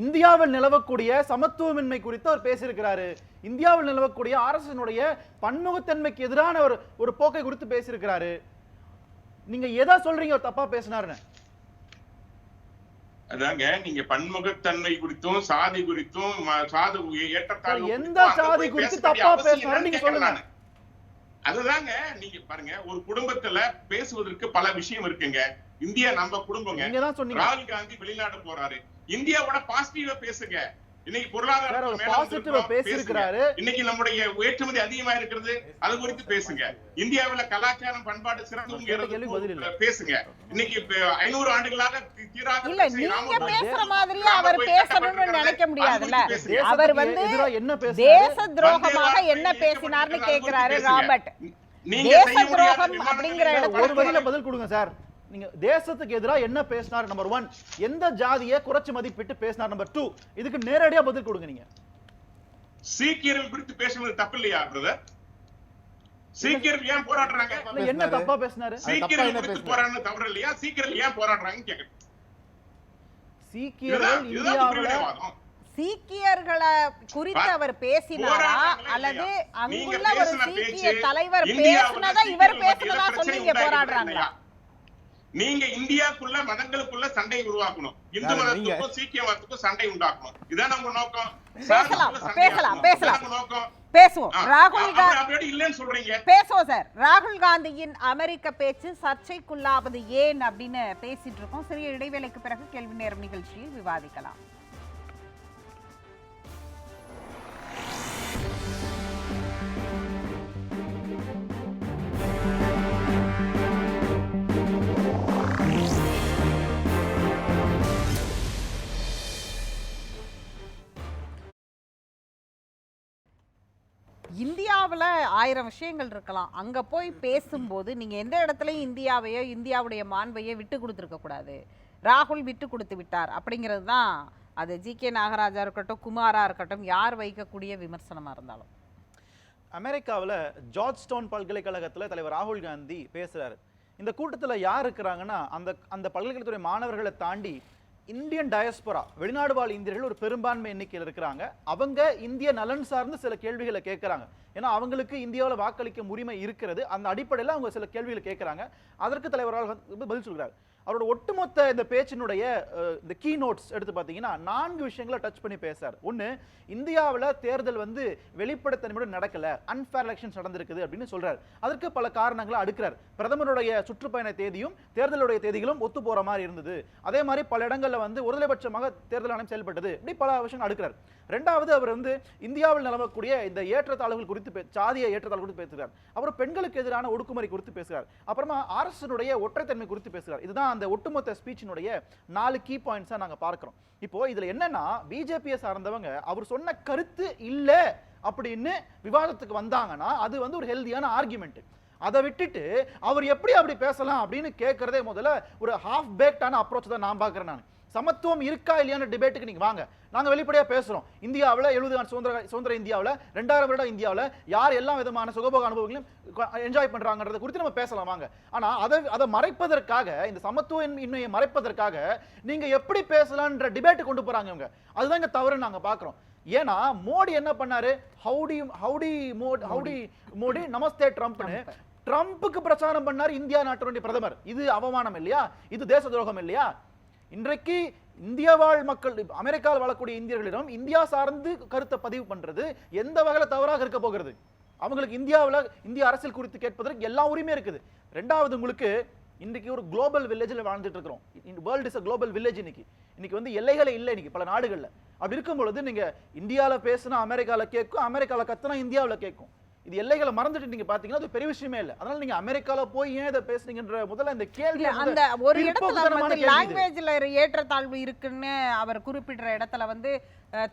இந்தியாவில் நிலவக்கூடிய சமத்துவமின்மை குறித்து அவர் பேசியிருக்கிறாரு. இந்தியாவில் நிலவக்கூடிய அரசினுடைய பன்முகத்தன்மைக்கு எதிரான ஒரு ஒரு போக்கை குறித்து பேசியிருக்கிறாரு. நீங்க எதா சொல்றீங்க? அவர் தப்பா பேசினாருன்னு. அதாங்க நீங்க பன்முகத்தன்மை குறித்தும் சாதி குறித்தும் சாதி ஏற்றத்தாழ்வு எந்த சாதி குறித்து தப்பா பேசுறாரு நீங்க சொல்லுங்க. அதுதாங்க நீங்க பாருங்க ஒரு குடும்பத்துல பேசுவதற்கு பல விஷயம் இருக்குங்க. இந்தியா நம்ம குடும்பங்க. ராகுல் காந்தி வெளிநாடு போறாரு. இந்தியாவோட பாசிட்டிவா பேசுங்க இன்னைக்கு பொருளாதார பேசியிருக்கிறாரு இன்னைக்கு நம்முடைய ஏற்றுமதி அதிகமா இருக்கிறது அது குறித்து பேசுங்க இந்தியாவுல கலாச்சாரம் பண்பாடு பதில். சிறந்து பேசுங்க இன்னைக்கு ஐநூறு ஆண்டுகளாக தீராத இல்ல நீங்க பேசுற ராமர் அவர் பேசணும்னு. நினைக்க முடியாதுல்ல. அவர் வந்து தேச துரோகமாக என்ன பேசினார்னு கேக்குறாரு. ராபர்ட் நீங்க தேச செய்ய முடியாத துரோகம் அப்படிங்கிற இடத்துல ஒரு வரியில பதில் கொடுங்க சார் நீங்க தேசத்துக்கு எதிரா என்ன பேசினார் நம்பர் ஒன் எந்த ஜாதியை குறைச்சு மதிப்பிட்டு பேசினார் நம்பர் டூ இதுக்கு நேரடியா பதில் கொடுங்க நீங்க. சீக்கியர்கள் குறித்து பேசுவது தப்பு இல்லையா பிரதர் சீக்கியர்கள் ஏன் போராடுறாங்க? இல்ல, என்ன தப்பா பேசினாரு? சீக்கியர்கள் குறித்து? போராடுறது தவறு இல்லையா? சீக்கியர்கள் ஏன் போராடுறாங்கன்னு கேக்குறேன். சீக்கியர்கள் இந்தியாவுல. சீக்கியர்களை குறித்து அவர் பேசினாரா? அல்லது? அங்குள்ள ஒரு சீக்கிய தலைவர் இந்தியாவுல பேசினதா இவர் பேசினதா சொல்லி இங்க போராடுறாங்களா? நீங்க இந்தியாக்குள்ள மதங்களுக்குள்ள சண்டை உருவாக்கணும். இந்து மதத்துக்கும் சீக்கிய மதத்துக்கும் சண்டை உண்டாக்கணும். இதான் நம்ம நோக்கம். பேசலாம், பேசலாம். பேசலாம். பேசுவோம். ராகுல் காந்தி அப்படி இல்லைன்னு சொல்றீங்க. பேசுவோம் சார். ராகுல் காந்தியின் அமெரிக்க பேச்சு சர்ச்சைக்குள்ளாவது ஏன் அப்படின்னு பேசிட்டு இருக்கோம். சிறிய இடைவேளைக்கு பிறகு கேள்வி நேரம் நிகழ்ச்சியில் விவாதிக்கலாம். இந்தியாவில் ஆயிரம் விஷயங்கள் இருக்கலாம். அங்கே போய் பேசும்போது நீங்கள் எந்த இடத்துலையும் இந்தியாவையோ இந்தியாவுடைய மாண்பையோ விட்டு கொடுத்துருக்க கூடாது. ராகுல் விட்டு கொடுத்து விட்டார். அப்படிங்கிறது தான் அது ஜி கே நாகராஜா இருக்கட்டும் குமாரா இருக்கட்டும் யார் வைக்கக்கூடிய விமர்சனமாக இருந்தாலும். அமெரிக்காவில் ஜார்ஜ் ஸ்டோன் பல்கலைக்கழகத்தில் தலைவர் ராகுல் காந்தி பேசுகிறார் இந்த கூட்டத்தில் யார் இருக்கிறாங்கன்னா அந்த அந்த பல்கலைக்கழகத்துடைய மாணவர்களை தாண்டி இந்தியன் டயஸ்பரா வெளிநாடு வாழ் இந்தியர்கள் ஒரு பெரும்பான்மை எண்ணிக்கையில் இருக்கிறாங்க. அவங்க இந்திய நலன் சார்ந்து சில கேள்விகளை கேட்கறாங்க. ஏன்னா அவங்களுக்கு இந்தியாவில் வாக்களிக்கும் உரிமை இருக்கிறது. அந்த அடிப்படையில் அவங்க சில கேள்விகளை கேட்கறாங்க. அதற்கு தலைவரால் பதில் சொல்கிறார் அவரோட ஒட்டுமொத்த இந்த பேச்சினுடைய இந்த கீ நோட்ஸ் எடுத்து பார்த்தீங்கன்னா நான்கு விஷயங்களை டச் பண்ணி பேசார் ஒன்று இந்தியாவில் தேர்தல் வந்து வெளிப்படைத்தன்மையோடு நடக்கல அன்ஃபேர் எலெக்ஷன்ஸ் நடந்திருக்குது அப்படின்னு சொல்கிறார் அதற்கு பல காரணங்களை அடுக்கிறார். பிரதமருடைய சுற்றுப்பயண தேதியும் தேர்தலுடைய தேதிகளும் ஒத்து போற மாதிரி இருந்தது. அதே மாதிரி பல இடங்களில் வந்து ஒருதலைபட்சமாக தேர்தல் ஆணையம் செயல்பட்டது. இப்படி பல விஷயங்கள் அடுக்கிறார். ரெண்டாவது அவர் வந்து இந்தியாவில் நிலவக்கூடிய இந்த ஏற்றத்தாழ்வுகள் குறித்து பே- சாதிய ஏற்றத்தாழ்வு குறித்து பேசுகிறார். அவர் பெண்களுக்கு எதிரான ஒடுக்குமுறை குறித்து பேசுகிறார். அப்புறமா அரசனுடைய ஒற்றைத்தன்மை குறித்து பேசுகிறார். இதுதான் அந்த ஒட்டுமொத்த ஸ்பீச்சினுடைய நாலு கீ பாயிண்ட்ஸாக நாங்க பார்க்குறோம். இப்போ இதுல என்னன்னா பிஜேபியை சார்ந்தவங்க அவர் சொன்ன கருத்து இல்லை அப்படின்னு விவாதத்துக்கு வந்தாங்கன்னா அது வந்து ஒரு ஹெல்தியான ஆர்குமெண்ட் அதை விட்டுட்டு அவர் எப்படி அப்படி பேசலாம் அப்படின்னு கேட்கறதே முதல்ல ஒரு ஹாஃப் பேக்டான அப்ரோச் தான் நான் பார்க்குறேன் நான். சமத்துவம் இருக்கா இல்லையான டிபேட்டுக்கு நீங்க வாங்க. நாங்க வெளிப்படையா பேசுறோம். இந்தியாவில் எழுபது ஆண்டு சுதந்திர சுதந்திர இந்தியாவில் ரெண்டாயிரம் வருடம் இந்தியாவில் யார் எல்லா விதமான சுகபோக அனுபவங்களையும் என்ஜாய் பண்றாங்கன்றத குறித்து நம்ம பேசலாம் வாங்க. ஆனா அதை அதை மறைப்பதற்காக இந்த சமத்துவ இன்மையை மறைப்பதற்காக நீங்க எப்படி பேசலாம்ன்ற டிபேட் கொண்டு போறாங்க இவங்க. அதுதான் இங்க தவறு நாங்க பாக்குறோம். ஏன்னா மோடி என்ன பண்ணாரு? Howdy howdy Modi. Howdy Modi namaste ட்ரம்ப்னு ட்ரம்ப்புக்கு பிரச்சாரம் பண்ணார் இந்தியா நாட்டினுடைய பிரதமர். இது அவமானம் இல்லையா? இது தேச துரோகம் இல்லையா? இன்றைக்கு இந்திய வாழ் மக்கள் அமெரிக்காவில் வாழக்கூடிய இந்தியர்களிடம் இந்தியா சார்ந்து கருத்தை பதிவு பண்றது எந்த வகையில் தவறாக இருக்க போகிறது? அவங்களுக்கு இந்தியாவில் இந்திய அரசியல் குறித்து கேட்பதற்கு எல்லா உரிமையும் இருக்குது. ரெண்டாவது உங்களுக்கு இன்றைக்கு ஒரு குளோபல் வில்லேஜில் வாழ்ந்துட்டு இருக்கிறோம். World is a global village இன்னைக்கு. இன்னைக்கு வந்து எல்லைகளே இல்லை இன்னைக்கு பல நாடுகளில். அப்படி இருக்கும் பொழுது நீங்கள் இந்தியாவில் பேசுனா அமெரிக்காவில் கேட்கும் அமெரிக்காவில் கத்துனா இந்தியாவில் கேட்கும் இது எல்லைகளை மறந்துட்டு நீங்க பாத்தீங்கன்னா அது பெரிய விஷயமே இல்லை. அதனால நீங்க அமெரிக்கால போய் ஏன் இதை பேசுனீங்கன்ற முதல்ல இந்த கேள்வி அந்த ஒரு இடத்துல வந்து. லாங்குவேஜ்ல ஏற்றத்தாழ்வு இருக்குன்னு அவர் குறிப்பிடுற இடத்துல வந்து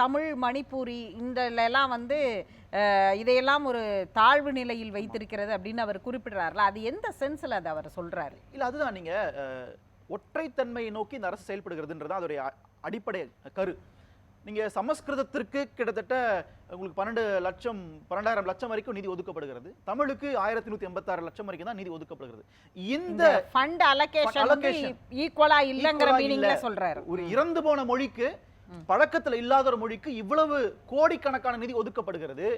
தமிழ் மணிப்பூரி இந்த எல்லாம் வந்து இதையெல்லாம் ஒரு தாழ்வு நிலையில் வைத்திருக்கிறது அப்படின்னு அவர் குறிப்பிடுறாருல. அது எந்த சென்ஸ்ல அது அவர் சொல்றாரு? இல்ல அதுதான் நீங்க ஒற்றைத்தன்மையை நோக்கி இந்த அரசு செயல்படுகிறதுன்றது அதோடைய அடிப்படை கரு. நீங்க சமஸ்கிருதத்திற்கு கிட்டத்தட்ட உங்களுக்கு பன்னெண்டு லட்சம் பன்னெண்டாயிரம் லட்சம் வரைக்கும் நிதி ஒதுக்கப்படுகிறது. தமிழுக்கு ஆயிரத்தி நூத்தி எண்பத்தாறு லட்சம் வரைக்கும் தான் நிதி ஒதுக்கப்படுகிறது. இந்த ஃபண்ட் அலோகேஷன். ஈக்குவலா இல்லங்கிற மீனிங்ல. சொல்றாரு. ஒரு இறந்து போன மொழிக்கு பழக்கத்துல இல்லாத ஒரு மொழிக்கு இவ்வளவு கோடிக்கணக்கான நிதி ஒதுக்கப்படுகிறது.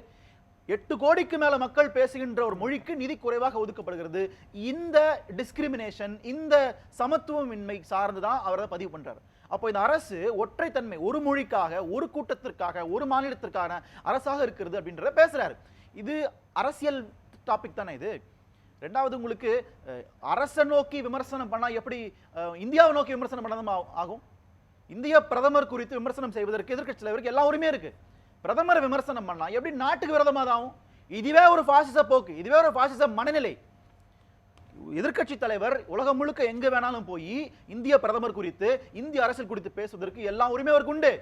எட்டு கோடிக்கு மேல மக்கள் பேசுகின்ற ஒரு மொழிக்கு நிதி குறைவாக ஒதுக்கப்படுகிறது. இந்த டிஸ்கிரிமினேஷன் இந்த சமத்துவமின்மை சார்ந்துதான் அவர் பதிவு பண்றாரு. அப்போ இந்த அரசு ஒற்றைத்தன்மை ஒரு மொழிக்காக ஒரு கூட்டத்திற்காக ஒரு மாநிலத்திற்கான அரசாக இருக்கிறது அப்படின்றத பேசுறாரு. இது அரசியல் டாபிக் தானே இது? ரெண்டாவது உங்களுக்கு அரசை நோக்கி விமர்சனம் பண்ணா எப்படி இந்தியாவை நோக்கி விமர்சனம் பண்ணதும் ஆகும்? இந்திய பிரதமர் குறித்து விமர்சனம் செய்வதற்கு எதிர்கட்சி தலைவருக்கு எல்லா உரிமையும் இருக்கு. பிரதமரை விமர்சனம் பண்ணா எப்படி நாட்டுக்கு விரோதமாக ஆகும் இதுவே ஒரு பாசிச போக்கு இதுவே ஒரு பாசிச மனநிலை. எதிர்க்கட்சி தலைவர் உலகம் முழுக்க எங்க வேணாலும் போய் இந்திய பிரதமர் குறித்து இந்திய அரசியல் குறித்து பேசுவதற்கு எல்லா உரிமையும் அவருக்கு உண்டு.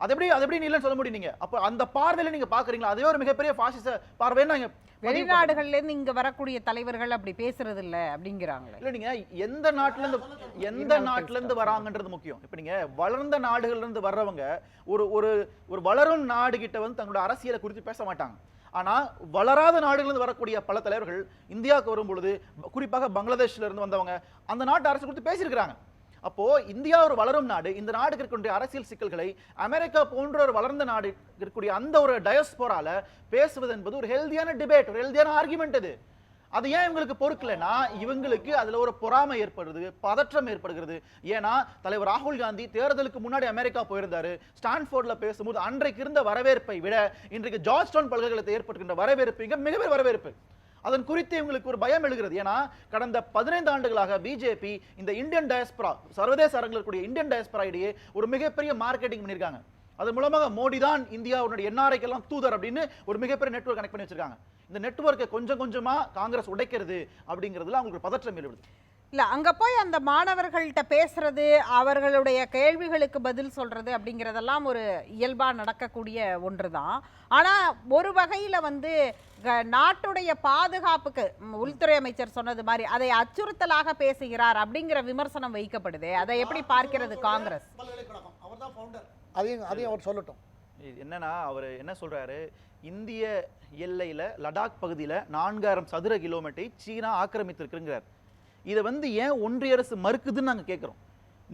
அது எப்படி அது எப்படி இல்லைன்னு சொல்ல முடியும் நீங்க? அப்ப அந்த பார்வையில நீங்க பாக்குறீங்களா? அதுவே ஒரு மிகப்பெரிய பாசிச பார்வைன்னு. வெளிநாடுகள்ல இருந்து இங்க வரக்கூடிய தலைவர்கள் அப்படி பேசுறது இல்ல அப்படிங்கிறாங்களே. இல்ல நீங்க எந்த நாட்டுல இருந்து எந்த நாட்டுல இருந்து வராங்கன்றது முக்கியம். இப்ப நீங்க வளர்ந்த நாடுகள்ல இருந்து வர்றவங்க ஒரு ஒரு ஒரு வளரும் நாடு கிட்ட வந்து தங்களோட அரசியலை குறித்து பேச மாட்டாங்க. ஆனால் வளராத நாடுகளிலிருந்து வரக்கூடிய பல தலைவர்கள் இந்தியாவுக்கு வரும் பொழுது குறிப்பாக பங்களாதேஷ்ல இருந்து வந்தவங்க அந்த நாட்டு அரசு குறித்து பேசியிருக்கிறாங்க. அப்போ இந்தியா ஒரு வளரும் நாடு இந்த நாடுக்கு இருக்கக்கூடிய அரசியல் சிக்கல்களை அமெரிக்கா போன்ற ஒரு வளர்ந்த நாடு இருக்கக்கூடிய அந்த ஒரு டயஸ்போரால பேசுவது என்பது ஒரு ஹெல்தியான டிபேட் ஒரு ஹெல்தியான ஆர்குமெண்ட் இது அது ஏன் இவங்களுக்கு பொறுக்கலைன்னா இவங்களுக்கு அதில் ஒரு பொறாமை ஏற்படுது பதற்றம் ஏற்படுகிறது. ஏன்னா தலைவர் ராகுல் காந்தி தேர்தலுக்கு முன்னாடி அமெரிக்கா போயிருந்தாரு. ஸ்டான்ஃபோர்டில் பேசும்போது அன்றைக்கு இருந்த வரவேற்பை விட இன்றைக்கு ஜார்ஜ்டவுன் பல்கலைக்கழகத்தை ஏற்படுகின்ற வரவேற்பு இங்கே மிகப்பெரிய வரவேற்பு. அதன் குறித்து இவங்களுக்கு ஒரு பயம் எழுகிறது. ஏன்னா கடந்த பதினைந்து ஆண்டுகளாக பிஜேபி இந்த இந்தியன் டயஸ்பரா சர்வதேச அரங்கில் இருக்கக்கூடிய இந்தியன் டயஸ்பரா இடையே ஒரு மிகப்பெரிய மார்க்கெட்டிங் பண்ணியிருக்காங்க. அதன் மூலமாக மோடி தான் இந்தியாவுடைய என்ஆர்ஐக்கெல்லாம் தூதர் அப்படின்னு ஒரு மிகப்பெரிய நெட்வொர்க் கனெக்ட் பண்ணி வச்சிருக்காங்க. இந்த நெட்வொர்க்கை கொஞ்சம் கொஞ்சமா காங்கிரஸ் உடைக்கிறது அப்படிங்கிறதுல அவங்களுக்கு பதற்றம் ஏற்படுது. இல்ல அங்க போய் அந்த மாணவர்கள்ட்ட பேசுறது அவர்களுடைய கேள்விகளுக்கு பதில் சொல்றது அப்படிங்கறதெல்லாம் ஒரு இயல்பா நடக்கக்கூடிய ஒன்றுதான். ஆனா ஒரு வகையில வந்து நாட்டுடைய பாதுகாப்புக்கு உள்துறை அமைச்சர் சொன்னது மாதிரி அதை அச்சுறுத்தலாக பேசுகிறார் அப்படிங்கிற விமர்சனம் வைக்கப்படுது. அதை எப்படி பார்க்கிறது காங்கிரஸ்? அதையும் அதையும் அவர் சொல்லட்டும். என்னன்னா அவர் என்ன சொல்றாரு? இந்திய எல்லையில லடாக் பகுதியில நான்காயிரம் சதுர கிலோமீட்டரை சீனா ஆக்கிரமித்திருக்குங்கிறார். இதை வந்து ஏன் ஒன்றிய அரசு மறுக்குதுன்னு நாங்க கேட்கிறோம்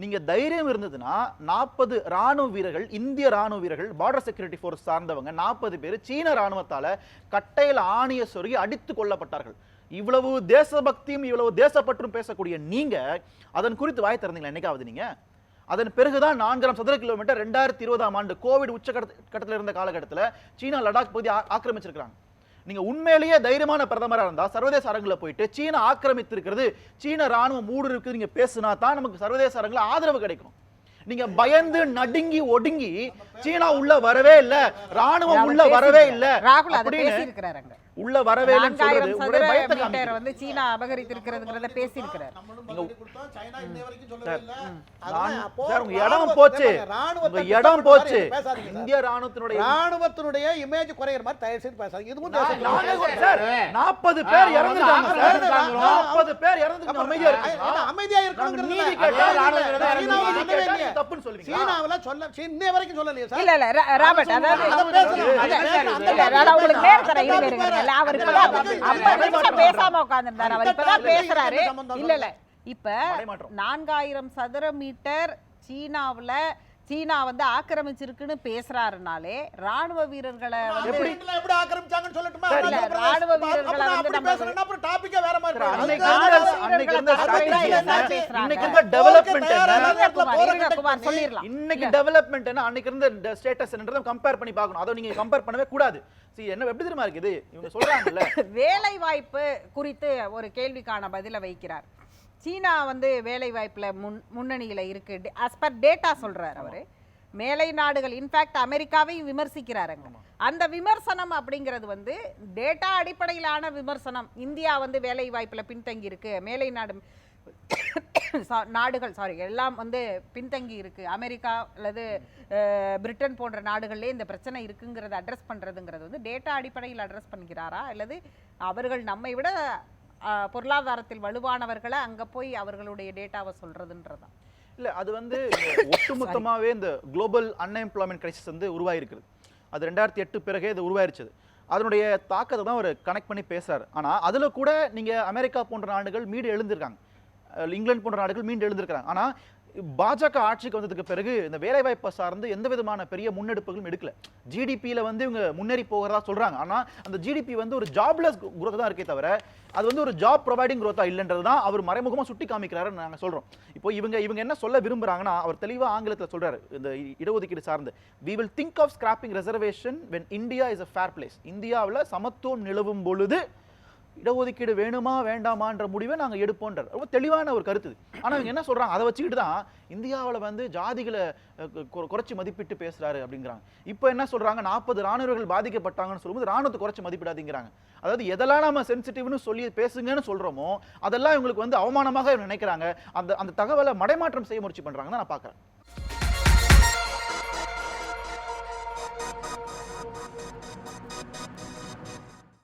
நீங்க தைரியம் இருந்ததுன்னா நாற்பது ராணுவ வீரர்கள் இந்திய ராணுவ வீரர்கள் பார்டர் செக்யூரிட்டி ஃபோர்ஸ் சார்ந்தவங்க நாற்பது பேர் சீன ராணுவத்தால கட்டையில ஆணிய சொருகி அடித்து கொல்லப்பட்டார்கள். இவ்வளவு தேசபக்தியும் இவ்வளவு தேசப்பற்றும் பேசக்கூடிய நீங்க அதன் குறித்து வாய் திறந்தீங்களா? என்னைக்காவது நீங்க? அதன் பிறகுதான் நான்காயிரம் சதுர கிலோமீட்டர் ரெண்டாயிரத்தி இருபதாம் ஆண்டு கோவிட் உச்சகட்டத்தில் இருந்த காலகட்டத்தில் சீனா லடாக் பகுதி ஆ- ஆக்கிரமிச்சிருக்காங்க நீங்க உண்மையிலேயே தைரியமான பிரதமரா இருந்தா சர்வதேச அரங்குல போயிட்டு சீனா ஆக்கிரமித்திருக்கிறது சீன ராணுவம் மூடு இருக்கு நீங்க பேசுனா தான் நமக்கு சர்வதேச அரங்குல ஆதரவு கிடைக்கும். நீங்க பயந்து நடுங்கி ஒடுங்கி சீனா உள்ள வரவே இல்ல ராணுவம் உள்ள வரவே இல்ல அப்படின்னு உள்ள வரவே. வந்து சீனா அபகரித்திருக்கிறதுங்கிறத பேசியிருக்கிறார் இடம் போச்சு இடம் போச்சு. இந்திய ராணுவத்தினுடைய ராணுவத்தினுடைய இமேஜ் குறையிற மாதிரி தயவு செய்து பேசாதீங்க இதுவும் 40 பேர் இறந்துட்டாங்க? 40 பேர் இறந்துட்டாங்க. அமைதியா என்ன, இருக்கீங்களா? அமைதியா நாங்க சீனாவுல சொல்ல இன்னைய வரைக்கும் சொல்லலையே சார். இல்ல இல்ல ராபர்ட் அதாவது உங்களுக்கு நேரம் இருங்க இருங்க அவர் இப்பதான் topic ஐம்பது நிமிஷம் பேசாம உட்கார்ந்திருந்தாரு. அவர் அந்த இப்பதான் topic பேசுறாரு. இல்ல இல்ல. இப்ப. நான்காயிரம் சதுர மீட்டர் சீனாவுல சீனா வந்து ஆக்கிரமிச்சிருக்குன்னு பேசுறாருனாலே ராணுவ வீரர்களை எப்படி எப்படி ஆக்கிரமிச்சாங்கன்னு சொல்லட்டுமா? சரி. ராணுவ வீரர்களை வந்து நம்ம- பேசுறேன்னா அப்புறம் டாபிக்கே வேற மாதிரி சார். அன்னைக்கு அன்னைக்கு இருந்த என்ன? இன்னைக்கு இருந்த என்ன? இன்னைக்கு என்ன? அன்னைக்கு இருந்த ஸ்டேட்டஸ் என்னன்றதை கம்பேர் பண்ணி பார்க்கணும். அதை நீங்க கம்பேர் பண்ணவே கூடாது. See, என்ன எப்படி தெரியுமா இருக்குது? இவங்க சொல்றாங்கல்ல. வேலை வாய்ப்பு குறித்து ஒரு கேள்விக்கான பதிலை வைக்கிறார். சீனா வந்து வேலை வாய்ப்புல முன் முன்னணியில இருக்கு. as per டேட்டா சொல்றாரு அவரு. மேலை நாடுகள் இன்ஃபேக்ட் அமெரிக்காவையும் விமர்சிக்கிறாருங்க. அந்த விமர்சனம் அப்படிங்கிறது வந்து டேட்டா அடிப்படையிலான விமர்சனம். இந்தியா வந்து வேலை வாய்ப்புல பின்தங்கி இருக்கு. மேலை நாடு சா- நாடுகள் சாரி எல்லாம் வந்து பின்தங்கி இருக்கு. அமெரிக்கா அல்லது பிரிட்டன் போன்ற நாடுகள்லேயே இந்த பிரச்சனை இருக்குங்கிறத அட்ரஸ் பண்றதுங்கிறது வந்து டேட்டா அடிப்படையில் அட்ரஸ் பண்ணிக்கிறாரா அல்லது அவர்கள் நம்மை விட பொருளாதாரத்தில் வலுவானவர்களை அங்க போய் அவர்களுடைய டேட்டாவை சொல்றதுன்றதா இல்ல அது வந்து ஒட்டுமொத்தமாகவே ஒட்டுமொத்தமாவே இந்த குளோபல் அன்எம்ப்ளாய்மெண்ட் கிரைசிஸ் வந்து உருவாயிருக்குது. அது ரெண்டாயிரத்தி எட்டு பிறகே இது உருவாயிருச்சது அதனுடைய தாக்கத்தை தான் அவர் கனெக்ட் பண்ணி பேசுறாரு. ஆனா அதுல கூட நீங்க அமெரிக்கா போன்ற நாடுகள் மீடு எழுந்திருக்காங்க. இங்கிலாந்து போன்ற நாடுகள் மீண்டு எழுந்திருக்காங்க ஆனா பாஜக ஆட்சிக்கு வந்ததுக்கு பிறகு இந்த வேலைவாய்ப்பை சார்ந்து எந்த விதமான பெரிய முன்னெடுப்புகளும் எடுக்கல. ஜிடிபியில் வந்து இவங்க முன்னேறி போகிறதா சொல்கிறாங்க ஆனால் அந்த ஜிடிபி வந்து ஒரு ஜாப்லெஸ் குரோத் தான் இருக்கே தவிர அது வந்து ஒரு ஜாப் ப்ரொவைடிங் குரோத்தா இல்லைன்றது தான் அவர் மறைமுகமாக சுட்டி காமிக்கிறாருன்னு நாங்கள் சொல்கிறோம் இப்போ இவங்க இவங்க என்ன சொல்ல விரும்புகிறாங்கன்னா அவர் தெளிவாக ஆங்கிலத்தில் சொல்கிறார் இந்த இடஒதுக்கீடு சார்ந்து. We will think of scrapping reservation when India is a fair place இந்தியாவில் சமத்துவம் நிலவும் பொழுது இடஒதுக்கீடு வேணுமா வேண்டாமான்ற முடிவை நாங்க எடுப்போன்றார். ரொம்ப தெளிவான ஒரு கருத்து ஆனால் ஆனா இவங்க என்ன சொல்றாங்க? அதை வச்சுக்கிட்டு தான் இந்தியாவுல வந்து ஜாதிகளை குறைச்சி மதிப்பிட்டு பேசுறாரு அப்படிங்கிறாங்க. இப்போ என்ன சொல்றாங்க? நாற்பது ராணுவர்கள் பாதிக்கப்பட்டாங்கன்னு சொல்லும்போது ராணுவத்தை குறைச்சி மதிப்பிடாதீங்கிறாங்க. அதாவது எதெல்லாம் நம்ம சென்சிட்டிவ்னு சொல்லி பேசுங்கன்னு சொல்கிறோமோ அதெல்லாம் இவங்களுக்கு வந்து அவமானமாக நினைக்கிறாங்க. அந்த அந்த தகவலை மடைமாற்றம் செய்ய முயற்சி பண்றாங்கன்னு நான் பார்க்குறேன்.